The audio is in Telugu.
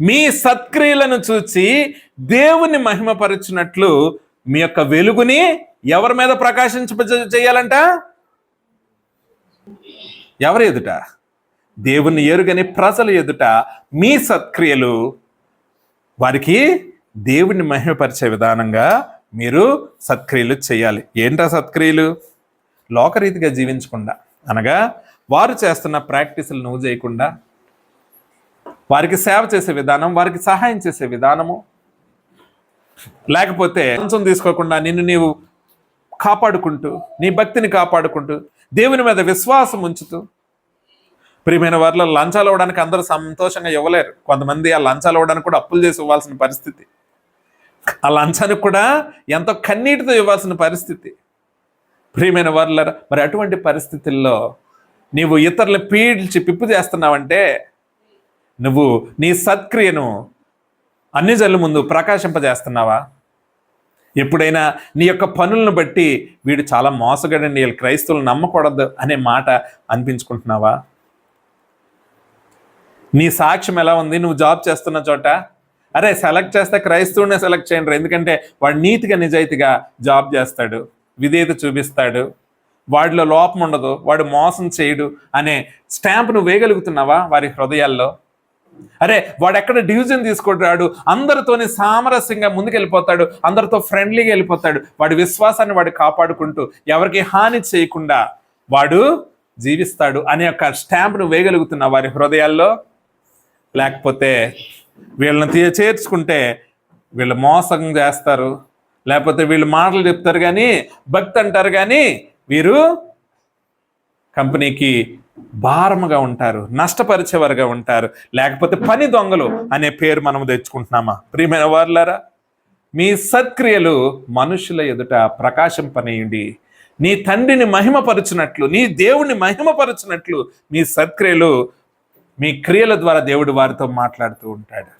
మీ సత్క్రియలను చూచి దేవుని మహిమపరచునట్లు మీ యొక్క వెలుగుని ఎవరి మీద ప్రకాశించ చేయాలంట? ఎవరి ఎదుట? దేవుని ఎరుగని ప్రజలు ఎదుట మీ సత్క్రియలు వారికి దేవుని మహిమపరిచే విధానంగా మీరు సత్క్రియలు చేయాలి. ఏంటా సత్క్రియలు? లోకరీతిగా జీవించకుండా అనగా వారు చేస్తున్న ప్రాక్టీసులు నువ్వు చేయకుండా వారికి సేవ చేసే విధానం వారికి సహాయం చేసే విధానము. లేకపోతే లంచం తీసుకోకుండా నిన్ను నీవు కాపాడుకుంటూ నీ భక్తిని కాపాడుకుంటూ దేవుని మీద విశ్వాసం ఉంచుతూ. ప్రియమైన వారిలో లంచాలు ఇవ్వడానికి అందరూ సంతోషంగా ఇవ్వలేరు. కొంతమంది ఆ లంచాలు ఇవ్వడానికి కూడా అప్పులు చేసి ఇవ్వాల్సిన పరిస్థితి. ఆ లంచానికి కూడా ఎంతో కన్నీటితో ఇవ్వాల్సిన పరిస్థితి. ప్రియమైన వారుల మరి అటువంటి పరిస్థితుల్లో నీవు ఇతరులు పీడ్చి పిప్పు చేస్తున్నావంటే నువ్వు నీ సత్క్రియను అన్ని జల్లు ముందు ప్రకాశింపజేస్తున్నావా? ఎప్పుడైనా నీ యొక్క పనులను బట్టి వీడు చాలా మోసగాడండి వీళ్ళు క్రైస్తవులు నమ్మకూడదు అనే మాట అనిపించుకుంటున్నావా? నీ సాక్ష్యం ఎలా ఉంది? నువ్వు జాబ్ చేస్తున్న చోట? అరే సెలెక్ట్ చేస్తే క్రైస్తవునే సెలెక్ట్ చేయండి ఎందుకంటే వాడు నీతిగా నిజాయితీగా జాబ్ చేస్తాడు విధేయత చూపిస్తాడు వాడిలో లోపం ఉండదు వాడు మోసం చేయడు అనే స్టాంప్ నువ్వు వేయగలుగుతున్నావా వారి హృదయాల్లో? అరే వాడు ఎక్కడ డివిజన్ తీసుకుంటాడు? అందరితోని సామరస్యంగా ముందుకెళ్ళిపోతాడు. అందరితో ఫ్రెండ్లీగా వెళ్ళిపోతాడు. వాడి విశ్వాసాన్ని వాడు కాపాడుకుంటూ ఎవరికి హాని చేయకుండా వాడు జీవిస్తాడు అనే ఒక స్టాంప్ను వేయగలుగుతున్న వారి హృదయాల్లో. లేకపోతే వీళ్ళని తీ- చేర్చుకుంటే వీళ్ళు మోసం చేస్తారు. లేకపోతే వీళ్ళు మాటలు చెప్తారు కానీ భక్తి అంటారు కానీ వీరు కంపెనీకి భారముగా ఉంటారు నష్టపరిచేవారుగా ఉంటారు. లేకపోతే పని దొంగలు అనే పేరు మనం తెచ్చుకుంటున్నామా? ప్రియమైన వారులారా మీ సత్క్రియలు మనుషుల ఎదుట ప్రకాశం పనేయండి నీ తండ్రిని మహిమపరచునట్లు నీ దేవుని మహిమపరచునట్లు మీ సత్క్రియలు మీ క్రియల ద్వారా దేవుడు వారితో మాట్లాడుతూ ఉంటాడు.